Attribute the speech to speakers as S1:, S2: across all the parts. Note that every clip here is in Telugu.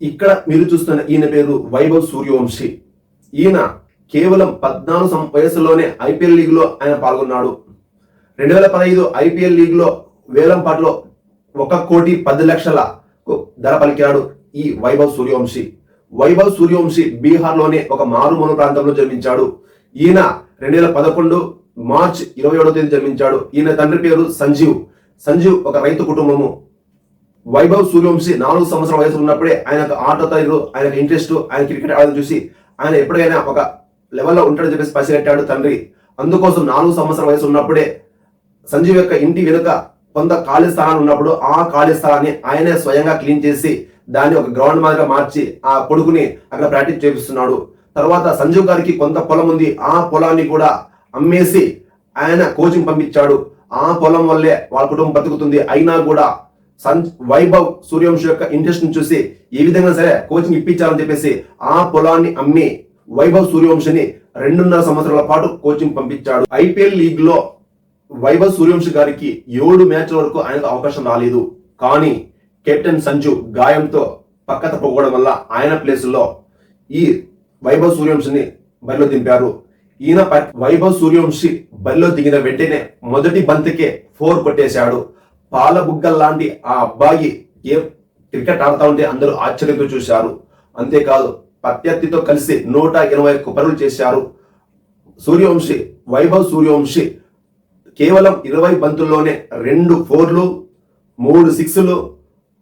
S1: ఇక్కడ మీరు చూస్తున్న ఈయన పేరు వైభవ్ సూర్యవంశీ. ఈయన కేవలం పద్నాలుగు వయసులోనే ఐపీఎల్ లీగ్లో ఆయన పాల్గొన్నాడు. రెండు వేల పదహైదు ఐపీఎల్ లీగ్లో ఒక కోటి పది లక్షల ధర పలికాడు ఈ వైభవ్ సూర్యవంశీ. వైభవ్ సూర్యవంశీ బీహార్లోనే ఒక మారుమూల ప్రాంతంలో జన్మించాడు. ఈయన రెండు వేల పదకొండు మార్చ్ ఇరవై ఏడవ తేదీ జన్మించాడు. ఈయన తండ్రి పేరు సంజీవ్. సంజీవ్ ఒక రైతు కుటుంబము. వైభవ్ సూర్యవంశీ నాలుగు సంవత్సరాల వయసు ఉన్నప్పుడే ఆయనకు ఆట తయారు ఆయనకు ఇంట్రెస్ట్ ఆయన క్రికెట్ ఆడడం చూసి ఆయన ఎప్పుడైనా ఒక లెవెల్లో ఉంటాడని చెప్పేసి పసిగట్టాడు తండ్రి. అందుకోసం నాలుగు సంవత్సరాల వయసు ఉన్నప్పుడే సంజీవ్ యొక్క ఇంటి వెనుక కొంత ఖాళీ స్థలాన్ని ఉన్నప్పుడు ఆ ఖాళీ స్థలాన్ని ఆయనే స్వయంగా క్లీన్ చేసి దాన్ని ఒక గ్రౌండ్ మాదిరిగా మార్చి ఆ కొడుకుని అక్కడ ప్రాక్టీస్ చేపిస్తున్నాడు. తర్వాత సంజీవ్ గారికి కొంత పొలం ఉంది. ఆ పొలాన్ని కూడా అమ్మేసి ఆయన కోచింగ్ పంపించాడు. ఆ పొలం వల్లే వాళ్ళ కుటుంబం బతుకుతుంది అయినా కూడా సన్ వైభవ్ సూర్యవంశి యొక్క ఇంట్రెస్ట్ చూసి ఏ విధంగా సరే కోచింగ్ ఇప్పించాలని చెప్పేసి ఆ పొలాన్ని అమ్మి వైభవ్ సూర్యవంశిని రెండున్నర సంవత్సరాల పాటు కోచింగ్ పంపించాడు. ఐపీఎల్ లీగ్లో వైభవ్ సూర్యవంశ గారికి ఏడు మ్యాచ్ల వరకు ఆయనకు అవకాశం రాలేదు. కానీ కెప్టెన్ సంజు గాయంతో పక్క తప్పకపోవడం వల్ల ఆయన ప్లేస్లో ఈ వైభవ్ సూర్యవంశిని బరిలో దింపారు. ఈయన వైభవ్ సూర్యవంశి బరిలో దిగిన వెంటనే మొదటి బంతికే ఫోర్ కొట్టేశాడు. పాలబుగ్గల్లాంటి లాంటి ఆ అబ్బాయి ఏ క్రికెట్ ఆడుతా ఉంటే అందరూ ఆశ్చర్యంతో చూశారు. అంతేకాదు ప్రత్యర్థితో కలిసి నూట ఇరవై ఒక్క పరుగులు చేశారు. సూర్యవంశి వైభవ్ సూర్యవంశి కేవలం ఇరవై బంతుల్లోనే రెండు ఫోర్లు మూడు సిక్స్లు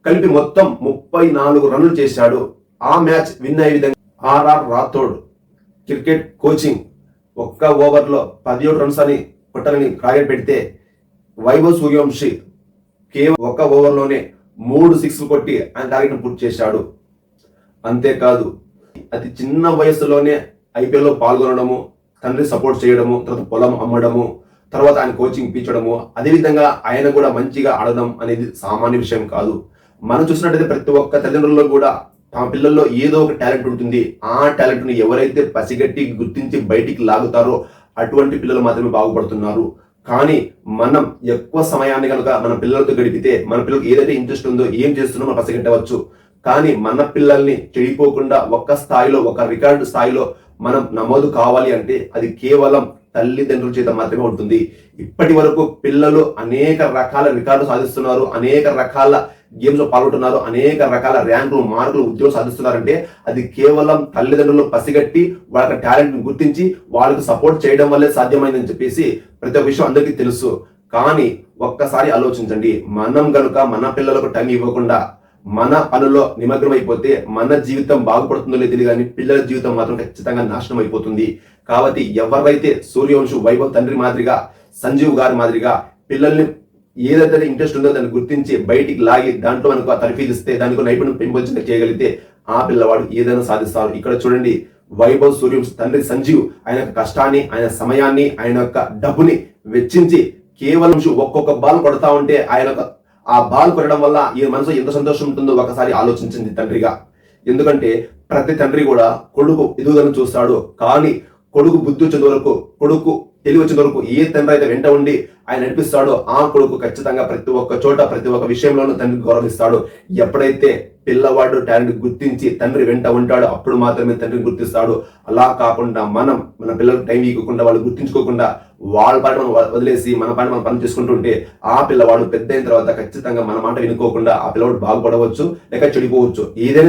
S1: కలిపి మొత్తం ముప్పై నాలుగు రన్లు చేశాడు. ఆ మ్యాచ్ విన్ అయ్యే విధంగా ఆర్ఆర్ రాథోడ్ క్రికెట్ కోచింగ్ ఒక్క ఓవర్లో పదిహేడు రన్స్ అని కొట్టాలని టార్గెట్ పెడితే వైభవ్ సూర్యవంశి కేవలం ఒక ఓవర్లోనే మూడు సిక్స్ కొట్టి ఆయన టార్గెట్ పూర్తి చేశాడు. అంతేకాదు అతి చిన్న వయసులోనే ఐపీఎల్లో పాల్గొనడము తండ్రి సపోర్ట్ చేయడము తర్వాత పొలం అమ్మడము తర్వాత ఆయన కోచింగ్ ఇప్పించడము అదేవిధంగా ఆయన కూడా మంచిగా ఆడడం అనేది సామాన్య విషయం కాదు. మనం చూసినట్టయితే ప్రతి ఒక్క తల్లిదండ్రుల్లో కూడా తమ పిల్లల్లో ఏదో ఒక టాలెంట్ ఉంటుంది. ఆ టాలెంట్ను ఎవరైతే పసిగట్టి గుర్తించి బయటికి లాగుతారో అటువంటి పిల్లలు మాత్రమే బాగుపడుతున్నారు. కానీ మనం ఎక్కువ సమయాన్ని కనుక మన పిల్లలతో గడిపితే మన పిల్లలకు ఏదైతే ఇంట్రెస్ట్ ఉందో ఏం చేస్తున్నామో మనం పసిగట్టవచ్చు. కానీ మన పిల్లల్ని చెడిపోకుండా ఒక్క స్థాయిలో ఒక రికార్డు స్థాయిలో మనం నమోదు కావాలి అంటే అది కేవలం తల్లిదండ్రుల చేత మాత్రమే ఉంటుంది. ఇప్పటి వరకు పిల్లలు అనేక రకాల రికార్డు సాధిస్తున్నారు అనేక రకాల గేమ్స్లో పాల్గొంటున్నారు అనేక రకాల ర్యాంకులు మార్కులు ఉద్యోగం సాధిస్తున్నారంటే అది కేవలం తల్లిదండ్రులు పసిగట్టి వాళ్ళ టాలెంట్ గుర్తించి వాళ్ళకి సపోర్ట్ చేయడం వల్లే సాధ్యమైందని చెప్పేసి ప్రతి ఒక్క విషయం అందరికీ తెలుసు. కానీ ఒక్కసారి ఆలోచించండి. మనం గనుక మన పిల్లలకు టైం ఇవ్వకుండా మన పనుల్లో నిమగ్నమైపోతే మన జీవితం బాగుపడుతుందో లేదో కానీ పిల్లల జీవితం మాత్రం ఖచ్చితంగా నాశనం అయిపోతుంది. కాబట్టి ఎవరైతే సూర్యవంశు వైభవ్ తండ్రి మాదిరిగా సంజీవ్ గారి మాదిరిగా పిల్లల్ని ఏదైతే ఇంట్రెస్ట్ ఉందో దాన్ని గుర్తించి బయటికి లాగి దాంట్లో మనకు ఆ తరఫీలు ఇస్తే దానికి నైపుణ్యం పెంపొందించ చేయగలిగితే ఆ పిల్లవాడు ఏదైనా సాధిస్తారు. ఇక్కడ చూడండి వైభవ్ సూర్యం తండ్రి సంజీవ్ ఆయన యొక్క కష్టాన్ని ఆయన సమయాన్ని ఆయన యొక్క డబ్బుని వెచ్చించి కేవలం ఒక్కొక్క బాల్ కొడతా ఉంటే ఆయన ఆ బాల్ కొట్టడం వల్ల ఈ మనసు ఎంత సంతోషం ఉంటుందో ఒకసారి ఆలోచించింది తండ్రిగా. ఎందుకంటే ప్రతి తండ్రి కూడా కొడుకు ఎదుగుదలను చూస్తాడు. కానీ కొడుకు బుద్ధి వచ్చేంత వరకు కొడుకు తెలివి వచ్చిన వరకు ఏ తండ్రి అయితే వెంట ఉండి ఆయన నడిపిస్తాడో ఆ కొడుకు ఖచ్చితంగా ప్రతి ఒక్క చోట ప్రతి ఒక్క విషయంలోనూ తండ్రికి గౌరవిస్తాడు. ఎప్పుడైతే పిల్లవాడు టాలెంట్ గుర్తించి తండ్రి వెంట ఉంటాడో అప్పుడు మాత్రమే తండ్రిని గుర్తిస్తాడు. అలా కాకుండా మనం మన పిల్లలకు టైం ఇవ్వకుండా వాళ్ళు గుర్తించుకోకుండా వాళ్ళ పాట మనం వదిలేసి మన పాట మనం పని చేసుకుంటుంటే ఆ పిల్లవాడు పెద్ద అయిన తర్వాత ఖచ్చితంగా మన మాట వినుకోకుండా ఆ పిల్లవాడు బాగుపడవచ్చు లేక చెడిపోవచ్చు. ఏదైనా